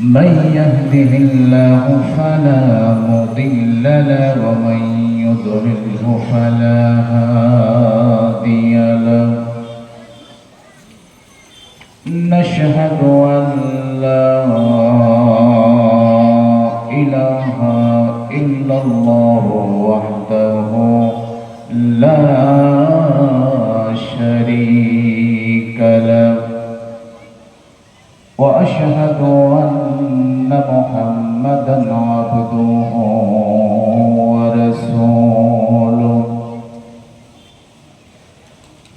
من يهده الله فلا مضل له ومن يضلله فلا هادي له. نشهد أن لا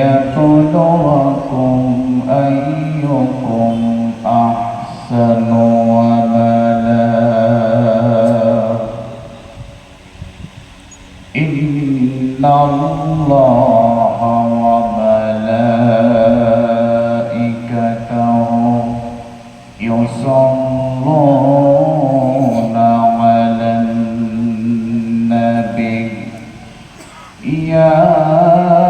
ليبلوكم أيكم أحسن عملا. إن الله وملائكته يصلون على النبي. يا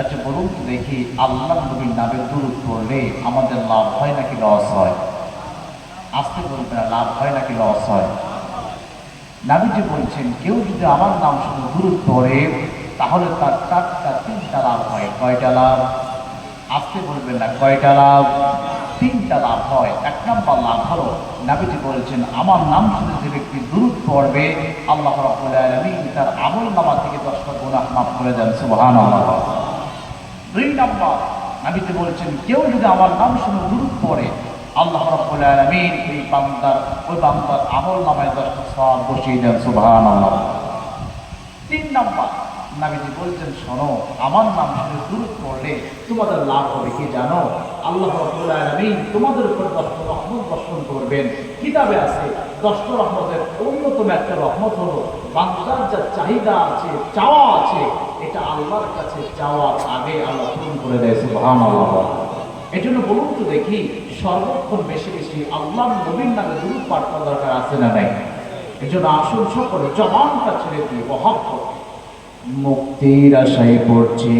আচ্ছা বলুন তো দেখি আল্লাহ নবীর নামে দূর করলে আমাদের লাভ হয় নাকি লস হয়? আসতে বলবে না লাভ হয় নাকি লস হয়? নাবিজি বলছেন, কেউ যদি আমার নাম শুধু দূর করে তাহলে তার চারটা তিনটা লাভ হয়। কয়টা লাভ? আসতে বলবেন না, কয়টা লাভ? তিনটা লাভ হয়। এক নম্বর লাভ হলো, নাবিজি বলছেন, আমার নাম শুনে যে ব্যক্তি দূর পড়বে, আল্লাহ রাব্বুল আলামিন তার আমল নামা থেকে দশটা গুনাহ মাফ করে দেন, সুবহানাল্লাহ। দুই নম্বর নাবিতে বলছেন, কেউ যদি আমার নাম শুনে দূর পড়ে, আল্লাহ রাব্বুল আলামিন এই বান্দার, ওই বান্দার আমল নামায় দশটা সব বসিয়ে দেন, সুবহানাল্লাহ। তিন নম্বর নাবিজি বলছেন, শোনো, আমার নাম শুনে দূর পড়লে তোমাদের লাভ হবে, কি জানো? আল্লাহ আলামিন তোমাদের উপর দশটা রহমত বর্ষণ করবেন। কিতাবে আছে, দশটা রহমতের অন্যতম একটা রহমত হলো, বান্দার যা চাহিদা আছে, চাওয়া আছে, এটা আল্লাহর কাছে চাওয়ার আগে আল্লাহ পূরণ করে দেয়, সুবহানাল্লাহ। এই জন্য বলুন তো দেখি সর্বক্ষণ বেশি বেশি আল্লাহ নবীন নামে দূর পাঠ করা দরকার আছে না নাই? এই জন্য আসুন সকলে জবানটা ছেড়ে দিয়ে মহব্বত মুক্তির আশায় পড়ছি